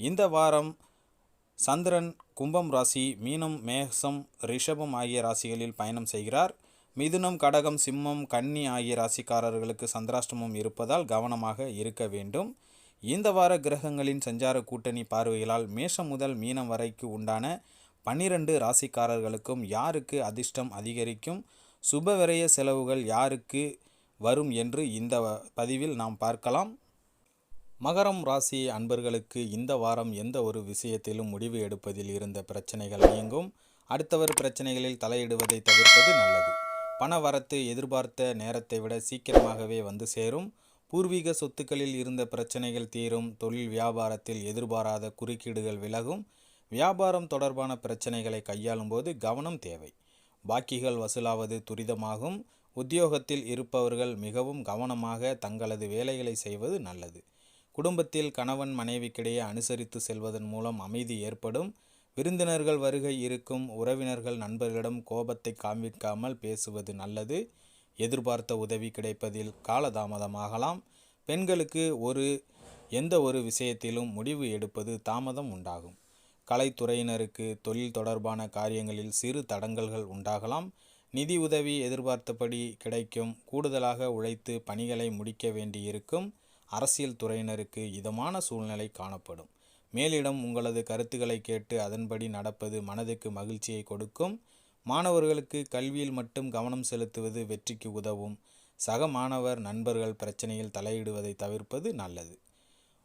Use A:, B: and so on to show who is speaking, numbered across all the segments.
A: இந்த வாரம் சந்திரன் கும்பம் ராசி மீனம் மேகசம் ரிஷபம் ஆகிய ராசிகளில் பயணம் செய்கிறார். மிதுனம் கடகம் சிம்மம் கன்னி ஆகிய ராசிக்காரர்களுக்கு சந்திராஷ்டமம் இருப்பதால் கவனமாக இருக்க வேண்டும். இந்த வார கிரகங்களின் சஞ்சார கூட்டணி பார்வைகளால் மேஷம் முதல் மீனம் வரைக்கு உண்டான பன்னிரண்டு ராசிக்காரர்களுக்கும் யாருக்கு அதிர்ஷ்டம் அதிகரிக்கும்? சுபவிரய செலவுகள் யாருக்கு வரும் என்று இந்த பதிவில் நாம் பார்க்கலாம். மகரம் ராசி அன்பர்களுக்கு இந்த வாரம் எந்த ஒரு விஷயத்திலும் முடிவு எடுப்பதில் இருந்த பிரச்சனைகள் நீங்கும். அடுத்தவர் பிரச்சனைகளில் தலையிடுவதை தவிர்ப்பது நல்லது. பண வரத்து எதிர்பார்த்த நேரத்தை விட சீக்கிரமாகவே வந்து சேரும். பூர்வீக சொத்துக்களில் இருந்த பிரச்சனைகள் தீரும். தொழில் வியாபாரத்தில் எதிர்பாராத குறுக்கீடுகள் விலகும். வியாபாரம் தொடர்பான பிரச்சனைகளை கையாளும் போது கவனம் தேவை. பாக்கிகள் வசூலாவது துரிதமாகும். உத்தியோகத்தில் இருப்பவர்கள் மிகவும் கவனமாக தங்களது வேலைகளை செய்வது நல்லது. குடும்பத்தில் கணவன் மனைவிக்கிடையே அனுசரித்து செல்வதன் மூலம் அமைதி ஏற்படும். விருந்தினர்கள் வருகை இருக்கும். உறவினர்கள் நண்பர்களிடம் கோபத்தை காண்பிக்காமல் பேசுவது நல்லது. எதிர்பார்த்த உதவி கிடைப்பதில் காலதாமதமாகலாம். பெண்களுக்கு ஒரு எந்த ஒரு விஷயத்திலும் முடிவு எடுப்பது தாமதம் உண்டாகும். கலைத்துறையினருக்கு தொழில் தொடர்பான காரியங்களில் சிறு தடங்கல்கள் உண்டாகலாம். நிதி உதவி எதிர்பார்த்தபடி கிடைக்கும். கூடுதலாக உழைத்து பணிகளை முடிக்க வேண்டியிருக்கும். அரசியல் துறையினருக்கு இதமான சூழ்நிலை காணப்படும். மேலிடம் உங்களது கருத்துக்களை கேட்டு அதன்படி நடப்பது மனதுக்கு மகிழ்ச்சியை கொடுக்கும். மாணவர்களுக்கு கல்வியில் மட்டும் கவனம் செலுத்துவது வெற்றிக்கு உதவும். சக மாணவர் நண்பர்கள் பிரச்சனையில் தலையிடுவதை தவிர்ப்பது நல்லது.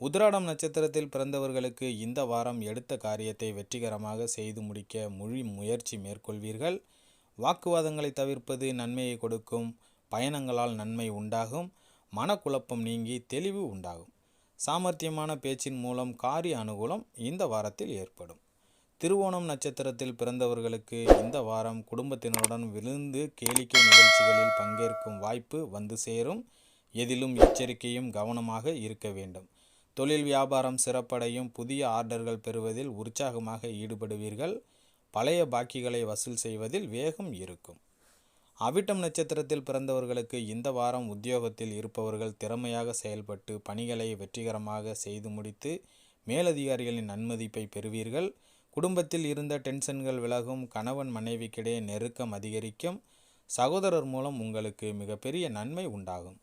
A: உத்ராடம் நட்சத்திரத்தில் பிறந்தவர்களுக்கு இந்த வாரம் எடுத்த காரியத்தை வெற்றிகரமாக செய்து முடிக்க முழு முயற்சி மேற்கொள்வீர்கள். வாக்குவாதங்களை தவிர்ப்பது நன்மையை கொடுக்கும். பயணங்களால் நன்மை உண்டாகும். மனக்குழப்பம் நீங்கி தெளிவு உண்டாகும். சாமர்த்தியமான பேச்சின் மூலம் காரிய அனுகூலம் இந்த வாரத்தில் ஏற்படும். திருவோணம் நட்சத்திரத்தில் பிறந்தவர்களுக்கு இந்த வாரம் குடும்பத்தினருடன் விழுந்து கேளிக்கை நிகழ்ச்சிகளில் பங்கேற்கும் வாய்ப்பு வந்து சேரும். எதிலும் எச்சரிக்கையும் கவனமாக இருக்க வேண்டும். தொழில் வியாபாரம் சிறப்படையும் புதிய ஆர்டர்கள் பெறுவதில் உற்சாகமாக ஈடுபடுவீர்கள். பழைய பாக்கிகளை வசூல் செய்வதில் வேகம் இருக்கும். அவிட்டம் நட்சத்திரத்தில் பிறந்தவர்களுக்கு இந்த வாரம் உத்தியோகத்தில் இருப்பவர்கள் திறமையாக செயல்பட்டு பணிகளை வெற்றிகரமாக செய்து முடித்து மேலதிகாரிகளின் நன்மதிப்பை பெறுவீர்கள். குடும்பத்தில் இருந்த டென்ஷன்கள் விலகும் கணவன் மனைவிக்கிடையே நெருக்கம் அதிகரிக்கும் சகோதரர் மூலம் உங்களுக்கு மிகப்பெரிய நன்மை உண்டாகும்.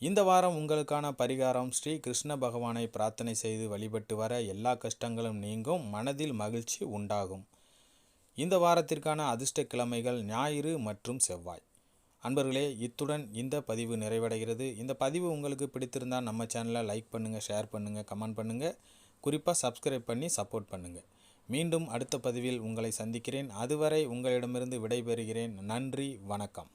A: இந்த வாரம் உங்களுக்கான பரிகாரம் ஸ்ரீ கிருஷ்ண பகவானை பிரார்த்தனை செய்து வழிபட்டு வர எல்லா கஷ்டங்களும் நீங்கும் மனதில் மகிழ்ச்சி உண்டாகும். இந்த வாரத்திற்கான அதிர்ஷ்ட கிழமைகள் ஞாயிறு மற்றும் செவ்வாய். அன்பர்களே இத்துடன் இந்த பதிவு நிறைவடைகிறது. இந்த பதிவு உங்களுக்கு பிடித்திருந்தால் நம்ம சேனலை லைக் பண்ணுங்கள் ஷேர் பண்ணுங்கள் கமெண்ட் பண்ணுங்கள் குறிப்பாக சப்ஸ்கிரைப் பண்ணி சப்போர்ட் பண்ணுங்கள் மீண்டும் அடுத்த பதிவில் உங்களை சந்திக்கிறேன். அதுவரை உங்களிடமிருந்து விடைபெறுகிறேன். நன்றி வணக்கம்.